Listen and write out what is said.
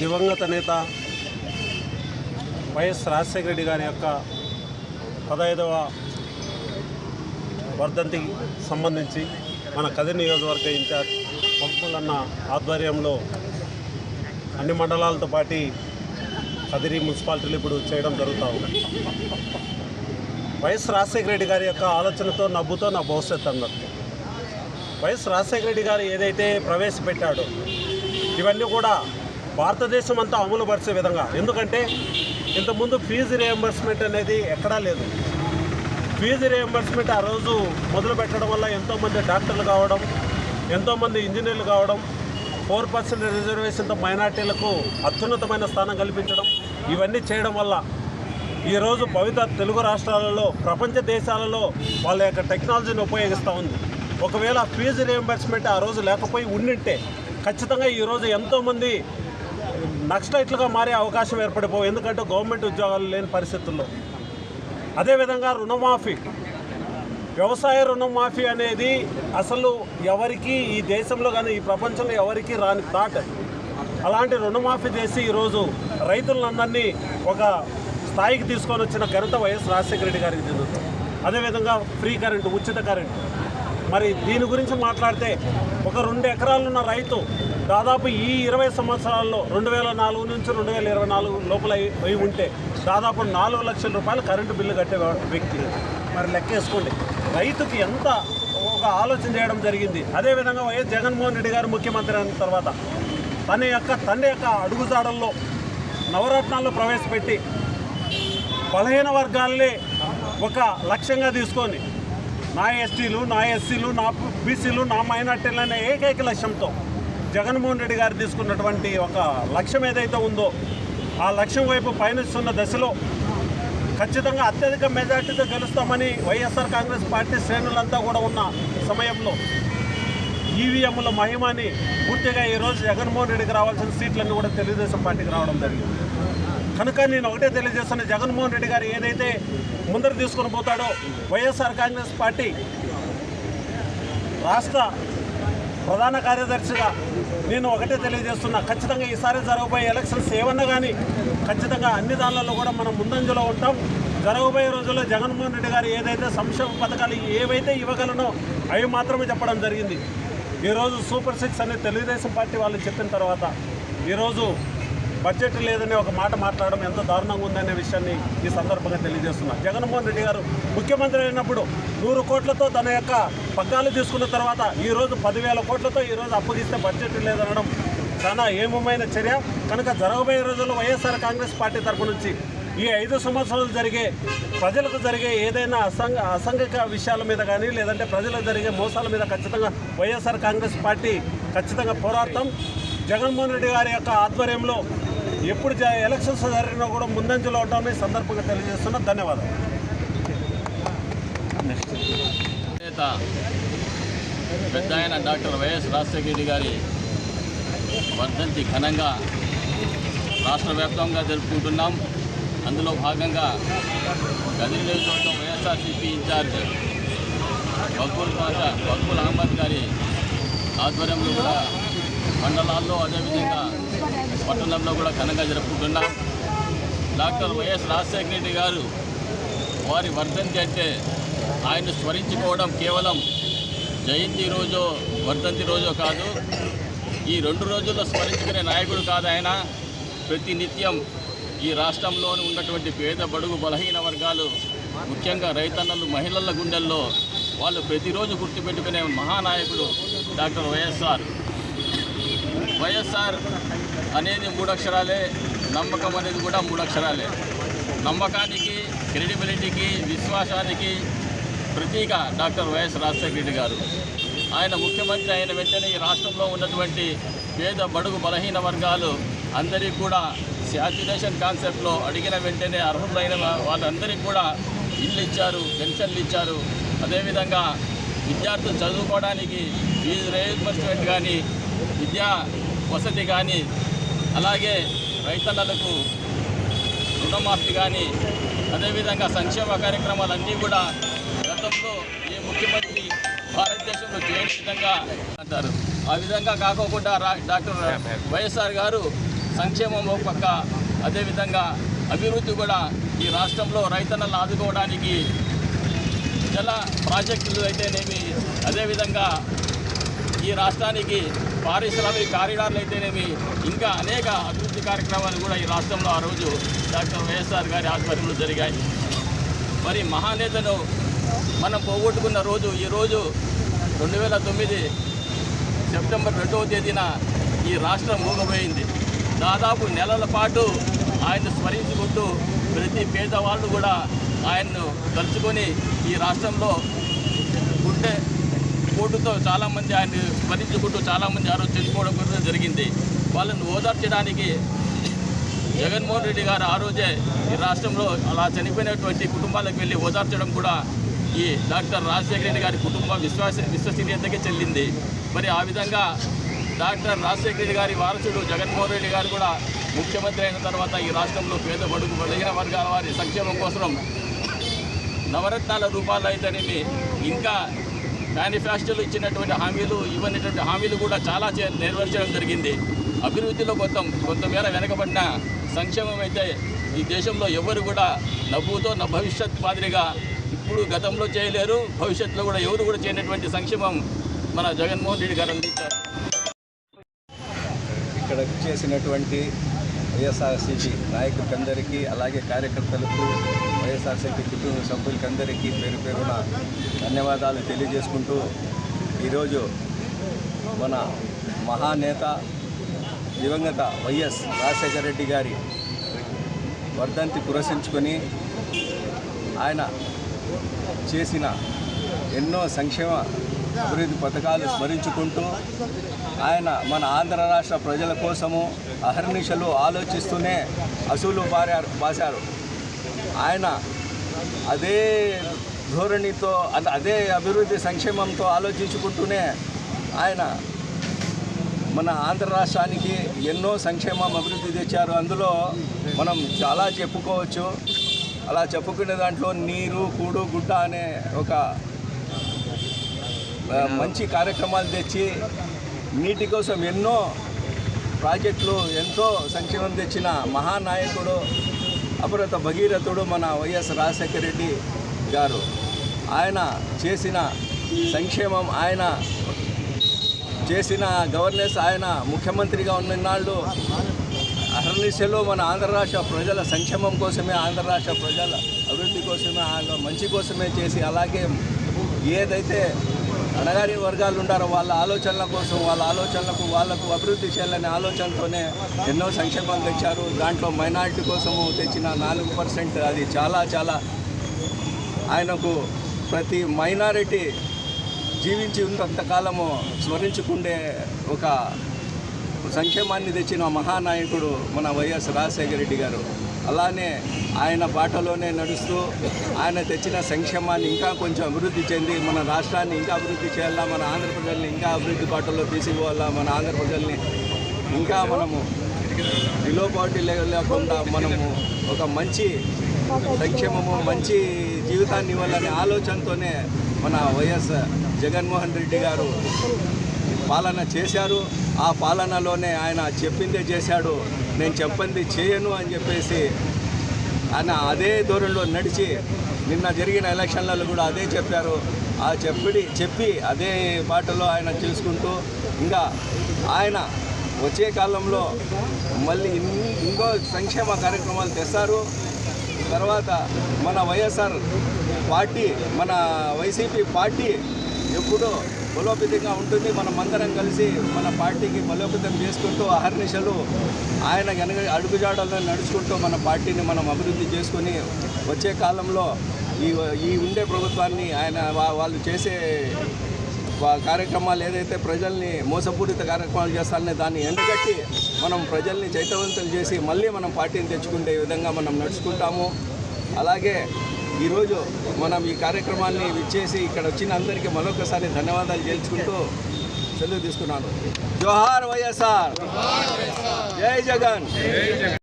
దివంగత నేత వైఎస్ రాజశేఖర రెడ్డి గారి యొక్క పదహైదవ వర్ధంతికి సంబంధించి మన కదిరి నియోజకవర్గ ఇన్ఛార్జ్ పంపులన్న ఆధ్వర్యంలో అన్ని మండలాలతో పాటు కదిరి మున్సిపాలిటీలు ఇప్పుడు చేయడం జరుగుతూ ఉంది. వైఎస్ రాజశేఖర రెడ్డి గారి యొక్క ఆలోచనతో నవ్వుతో నా భవిష్యత్తు అన్నట్టు. వైఎస్ రాజశేఖర రెడ్డి గారు ఏదైతే ప్రవేశపెట్టాడో ఇవన్నీ కూడా భారతదేశం అంతా అమలుపరిచే విధంగా. ఎందుకంటే ఇంతకుముందు ఫీజు రియంబర్స్మెంట్ అనేది ఎక్కడా లేదు. ఫీజు రియంబర్స్మెంట్ ఆ రోజు మొదలు పెట్టడం వల్ల ఎంతోమంది డాక్టర్లు కావడం ఎంతోమంది ఇంజనీర్లు కావడం ఫోర్ పర్సెంట్ రిజర్వేషన్తో మైనార్టీలకు అత్యున్నతమైన స్థానం కల్పించడం ఇవన్నీ చేయడం వల్ల ఈరోజు పవిత్ర తెలుగు రాష్ట్రాలలో ప్రపంచ దేశాలలో వాళ్ళ యొక్క టెక్నాలజీని ఉపయోగిస్తూ ఉంది. ఒకవేళ ఫీజు రియంబర్స్మెంట్ ఆ రోజు లేకపోయి ఉండింటే ఖచ్చితంగా ఈరోజు ఎంతోమంది నక్సలైట్లుగా మారే అవకాశం ఏర్పడిపోవు. ఎందుకంటే గవర్నమెంట్ ఉద్యోగాలు లేని పరిస్థితుల్లో. అదేవిధంగా రుణమాఫీ. వ్యవసాయ రుణమాఫీ అనేది అసలు ఎవరికి ఈ దేశంలో కానీ ఈ ప్రపంచంలో ఎవరికి రాని థాట్ అలాంటి రుణమాఫీ చేసి ఈరోజు రైతులందరినీ ఒక స్థాయికి తీసుకొని వచ్చిన ఘనత వైఎస్ రాజశేఖర రెడ్డి గారికి చెందుతుంది అదేవిధంగా ఫ్రీ కరెంటు ఉచిత కరెంటు. మరి దీని గురించి మాట్లాడితే ఒక రెండు ఎకరాలున్న రైతు దాదాపు ఈ ఇరవై సంవత్సరాల్లో రెండు వేల నాలుగు నుంచి రెండు వేల ఇరవై నాలుగు లోపల అయి- ఉంటే దాదాపు నాలుగు లక్షల రూపాయలు కరెంటు బిల్లు కట్టే వ్యక్తి. మరి లెక్కేసుకోండి. రైతుకి ఎంత ఒక ఆలోచన చేయడం జరిగింది. అదేవిధంగా వైఎస్ జగన్మోహన్ రెడ్డి గారు ముఖ్యమంత్రి అయిన తర్వాత తన యొక్క తండ్రి యొక్క అడుగుజాడల్లో నవరత్నాల్లో ప్రవేశపెట్టి బలహీన వర్గాల్ని ఒక లక్ష్యంగా తీసుకొని నా ఎస్టీలు నా ఎస్సీలు నా బీసీలు నా మైనార్టీలు అనే ఏకైక లక్ష్యంతో జగన్మోహన్ రెడ్డి గారు తీసుకున్నటువంటి ఒక లక్ష్యం ఏదైతే ఉందో ఆ లక్ష్యం వైపు పయనిస్తున్న దశలో ఖచ్చితంగా అత్యధిక మెజార్టీతో గెలుస్తామని వైఎస్ఆర్ కాంగ్రెస్ పార్టీ శ్రేణులంతా కూడా ఉన్న సమయంలో ఈవీఎంల మహిమని పూర్తిగా ఈరోజు జగన్మోహన్ రెడ్డికి రావాల్సిన సీట్లన్నీ కూడా తెలుగుదేశం పార్టీకి రావడం జరిగింది. కనుక నేను ఒకటే తెలియజేస్తున్న జగన్మోహన్ రెడ్డి గారు ఏదైతే ముందర తీసుకొని పోతాడో వైఎస్ఆర్ కాంగ్రెస్ పార్టీ రాష్ట్ర ప్రధాన కార్యదర్శిగా నేను ఒకటే తెలియజేస్తున్నా ఖచ్చితంగా ఈసారి జరగబోయే ఎలక్షన్స్ ఏమన్నా కానీ ఖచ్చితంగా అన్ని దానిలలో కూడా మనం ముందంజలో ఉంటాం. జరగబోయే రోజుల్లో జగన్మోహన్ రెడ్డి గారు ఏదైతే సంక్షేమ పథకాలు ఏవైతే ఇవ్వగలనో అవి మాత్రమే చెప్పడం జరిగింది. ఈరోజు సూపర్ సిక్స్ అనే తెలుగుదేశం పార్టీ వాళ్ళు చెప్పిన తర్వాత ఈరోజు బడ్జెట్ లేదనే ఒక మాట మాట్లాడడం ఎంత దారుణంగా ఉందనే విషయాన్ని ఈ సందర్భంగా తెలియజేస్తున్నా. జగన్మోహన్ రెడ్డి గారు ముఖ్యమంత్రి అయినప్పుడు నూరు కోట్లతో తన యొక్క పగ్గాలు తీసుకున్న తర్వాత ఈరోజు పదివేల కోట్లతో ఈరోజు అప్పగిస్తే బడ్జెట్ లేదనడం చాలా ఏమమైన చర్య. కనుక జరగబోయే రోజుల్లో వైఎస్ఆర్ కాంగ్రెస్ పార్టీ తరపు నుంచి ఈ ఐదు సంవత్సరాలు జరిగే ప్రజలకు జరిగే ఏదైనా అసంఘ అసంఘిక విషయాల మీద కానీ లేదంటే ప్రజలకు జరిగే మోసాల మీద ఖచ్చితంగా వైఎస్ఆర్ కాంగ్రెస్ పార్టీ ఖచ్చితంగా పోరాడతాం. జగన్మోహన్ రెడ్డి గారి యొక్క ఆధ్వర్యంలో ఎప్పుడు ఎలక్షన్స్ జరిగినా కూడా ముందంజలో ఉంటామని ఈ సందర్భంగా తెలియజేస్తున్నా. ధన్యవాదాలు. నేత పెద్ద ఆయన డాక్టర్ వైఎస్ రాజశేఖర రెడ్డి గారి వర్ధంతి ఘనంగా రాష్ట్ర వ్యాప్తంగా జరుపుకుంటున్నాం. అందులో భాగంగా గదిరి నియోజకవర్గం వైఎస్ఆర్సీపీ ఇన్ఛార్జ్ బక్బుల్ పాషా బక్బుల్ అహ్మద్ గారి ఆధ్వర్యంలో కూడా మండలాల్లో అదేవిధంగా పట్టణంలో కూడా ఘనంగా జరుపుకుంటున్నాం. డాక్టర్ వైఎస్ రాజశేఖర రెడ్డి గారు వారి వర్ధంతి అంటే ఆయన స్మరించుకోవడం కేవలం జయంతి రోజో వర్ధంతి రోజో కాదు. ఈ రెండు రోజుల్లో స్మరించుకునే నాయకుడు కాదు ఆయన. ప్రతి నిత్యం ఈ రాష్ట్రంలో ఉన్నటువంటి పేద బడుగు బలహీన వర్గాలు ముఖ్యంగా రైతన్నలు మహిళల గుండెల్లో వాళ్ళు ప్రతిరోజు గుర్తుపెట్టుకునే మహానాయకుడు డాక్టర్ వైఎస్ఆర్. వైఎస్ఆర్ అనేది మూడక్షరాలే నమ్మకం అనేది కూడా మూడక్షరాలే. నమ్మకానికి క్రెడిబిలిటీకి విశ్వాసానికి ప్రతీక డాక్టర్ వైఎస్ రాజశేఖర రెడ్డి గారు. ఆయన ముఖ్యమంత్రి అయిన వెంటనే ఈ రాష్ట్రంలో ఉన్నటువంటి పేద బడుగు బలహీన వర్గాలు అందరికీ కూడా శాచ్యురేషన్ కాన్సెప్ట్లో అడిగిన వెంటనే అర్హులైన వాళ్ళందరికీ కూడా ఇల్లు ఇచ్చారు పెన్షన్లు ఇచ్చారు. అదేవిధంగా విద్యార్థులు చదువుకోవడానికి ఫీజు రియంబర్స్మెంట్ కానీ విద్యా వసతి కానీ అలాగే రైతన్నలకు రుణమాఫీ కానీ అదేవిధంగా సంక్షేమ కార్యక్రమాలన్నీ కూడా గతంలో ఏ ముఖ్యమంత్రి భారతదేశంలో చేయని విధంగా అంటారు. ఆ విధంగా కాకోకుండా రా- డాక్టర్ వైఎస్ఆర్ గారు సంక్షేమం ఒక పక్క అదేవిధంగా అభివృద్ధి కూడా ఈ రాష్ట్రంలో రైతన్నలను ఆదుకోవడానికి జల ప్రాజెక్టులు అయితేనేమి అదేవిధంగా ఈ రాష్ట్రానికి పారిశ్రామిక కారిడార్లు అయితేనేమి ఇంకా అనేక అభివృద్ధి కార్యక్రమాలు కూడా ఈ రాష్ట్రంలో ఆ రోజు డాక్టర్ వైఎస్ఆర్ గారి ఆధ్వర్యంలో జరిగాయి. మరి మహానేతను మనం పోగొట్టుకున్న రోజు ఈరోజు రెండు వేల తొమ్మిది సెప్టెంబర్ రెండవ తేదీన ఈ రాష్ట్రం మూగపోయింది దాదాపు నెలల పాటు ఆయన స్మరించుకుంటూ ప్రతి పేదవాళ్ళు కూడా ఆయన్ను తలుచుకొని ఈ రాష్ట్రంలో పోటుతో చాలామంది ఆయన స్మరించుకుంటూ చాలామంది ఆ రోజు చనిపోవడం కూడా జరిగింది. వాళ్ళని ఓదార్చడానికి జగన్మోహన్ రెడ్డి గారు ఆ రోజే ఈ రాష్ట్రంలో అలా చనిపోయినటువంటి కుటుంబాలకు వెళ్ళి ఓదార్చడం కూడా ఈ డాక్టర్ రాజశేఖర రెడ్డి గారి కుటుంబ విశ్వాస విశ్వసనీయతకే చెల్లింది. మరి ఆ విధంగా డాక్టర్ రాజశేఖర రెడ్డి గారి వారసుడు జగన్మోహన్ రెడ్డి గారు కూడా ముఖ్యమంత్రి అయిన తర్వాత ఈ రాష్ట్రంలో పేద బడుగు బలహీన వర్గాల వారి సంక్షేమం కోసం నవరత్నాల రూపాలు అయితేనేమి ఇంకా మేనిఫెస్టోలు ఇచ్చినటువంటి హామీలు ఇవ్వనటువంటి హామీలు కూడా చాలా చే నెరవేర్చడం జరిగింది. అభివృద్ధిలో కొంత కొంతమేర వెనకబడిన సంక్షేమం అయితే ఈ దేశంలో ఎవరు కూడా నవ్వుతో నా భవిష్యత్ మాదిరిగా ఇప్పుడు గతంలో చేయలేరు. భవిష్యత్తులో కూడా ఎవరు కూడా చేయనటువంటి సంక్షేమం మన జగన్మోహన్ రెడ్డి గారు అందించారు. ఇక్కడ చేసినటువంటి వైఎస్ఆర్సీపీ నాయకులందరికీ అలాగే కార్యకర్తలకు వైఎస్ఆర్సీపీ కుటుంబ సభ్యులకందరికీ పేరు పేరున ధన్యవాదాలు తెలియజేసుకుంటూ ఈరోజు మన మహానేత దివంగత వైఎస్ రాజశేఖర రెడ్డి గారి వర్ధంతి పురస్కరించుకొని ఆయన చేసిన ఎన్నో సంక్షేమ అభివృద్ధి పథకాలు స్మరించుకుంటూ ఆయన మన ఆంధ్ర రాష్ట్ర ప్రజల కోసము అహర్నిశలు ఆలోచిస్తూనే అసూలు పారారు పాశారు. ఆయన అదే ధోరణితో అదే అభివృద్ధి సంక్షేమంతో ఆలోచించుకుంటూనే ఆయన మన ఆంధ్ర రాష్ట్రానికి ఎన్నో సంక్షేమం అభివృద్ధి తెచ్చారు. అందులో మనం చాలా చెప్పుకోవచ్చు. అలా చెప్పుకునే దాంట్లో నీరు కూడు గుడ్డ అనే ఒక మంచి కార్యక్రమాలు తెచ్చి నీటి కోసం ఎన్నో ప్రాజెక్టులు ఎంతో సంక్షేమం తెచ్చిన మహానాయకుడు అపరత భగీరథుడు మన వైఎస్ రాజశేఖర రెడ్డి గారు. ఆయన చేసిన సంక్షేమం ఆయన చేసిన గవర్నెన్స్ ఆయన ముఖ్యమంత్రిగా ఉన్ననాళ్ళు అహర్నిశలో మన ఆంధ్ర రాష్ట్ర ప్రజల సంక్షేమం కోసమే ఆంధ్ర రాష్ట్ర ప్రజల అభివృద్ధి కోసమే ఆయన మంచి కోసమే చేసి అలాగే ఏదైతే అణగారి వర్గాలు ఉండారో. వాళ్ళ ఆలోచనల కోసం వాళ్ళ ఆలోచనలకు వాళ్ళకు అభివృద్ధి చేయాలనే ఆలోచనతోనే ఎన్నో సంక్షేమాలు తెచ్చారు. దాంట్లో మైనారిటీ కోసము తెచ్చిన నాలుగు పర్సెంట్ అది చాలా చాలా ఆయనకు ప్రతి మైనారిటీ జీవించి ఉన్నంతకాలము స్మరించుకుండే ఒక సంక్షేమాన్ని తెచ్చిన మహానాయకుడు మన వైఎస్ రాజశేఖర రెడ్డి గారు. అలానే ఆయన బాటలోనే నడుస్తూ ఆయన తెచ్చిన సంక్షేమాన్ని ఇంకా కొంచెం అభివృద్ధి చెంది మన రాష్ట్రాన్ని ఇంకా అభివృద్ధి చేయాలా మన ఆంధ్రప్రజల్ని ఇంకా అభివృద్ధి బాటలో తీసుకుపోవాలా మన ఆంధ్రప్రజల్ని ఇంకా మనము బిలో పావర్టీ లేకుండా మనము ఒక మంచి సంక్షేమము మంచి జీవితాన్ని ఇవ్వాలనే ఆలోచనతోనే మన వైఎస్ జగన్మోహన్ రెడ్డి గారు పాలన చేశారు. ఆ పాలనలోనే ఆయన చెప్పిందే చేశాడు. నేను చెప్పింది చేయను అని చెప్పేసి ఆయన అదే ధోరణిలో నడిచి నిన్న జరిగిన ఎలక్షన్లలో కూడా అదే చెప్పారు. ఆ చెప్పి చెప్పి అదే బాటలో ఆయన చేసుకుంటూ ఇంకా ఆయన వచ్చే కాలంలో మళ్ళీ ఇంకో సంక్షేమ కార్యక్రమాలు తెస్తారు. తర్వాత మన వైఎస్ఆర్ పార్టీ మన వైసీపీ పార్టీ ఎప్పుడూ బలోపేతంగా ఉంటుంది. మనం అందరం కలిసి మన పార్టీకి బలోపేతం చేసుకుంటూ అహర్నిశలు ఆయన గనక అడుగుజాడల్లో నడుచుకుంటూ మన పార్టీని మనం అభివృద్ధి చేసుకొని వచ్చే కాలంలో ఈ ఈ ఉండే ప్రభుత్వాన్ని ఆయన వాళ్ళు చేసే వా- కార్యక్రమాలు ఏదైతే ప్రజల్ని మోసపూరిత కార్యక్రమాలు చేస్తారనే దాన్ని ఎండగట్టి మనం ప్రజల్ని చైతవంతులు చేసి మళ్ళీ మనం పార్టీని తెచ్చుకునే విధంగా మనం నడుచుకుంటాము. అలాగే ఈరోజు మనం ఈ కార్యక్రమాన్ని విచ్చేసి ఇక్కడ వచ్చిన అందరికీ మరొకసారి ధన్యవాదాలు తెలుసుకుంటూ సెలవు తీసుకున్నాను. జోహార్ వైఎస్ఆర్. జై జగన్.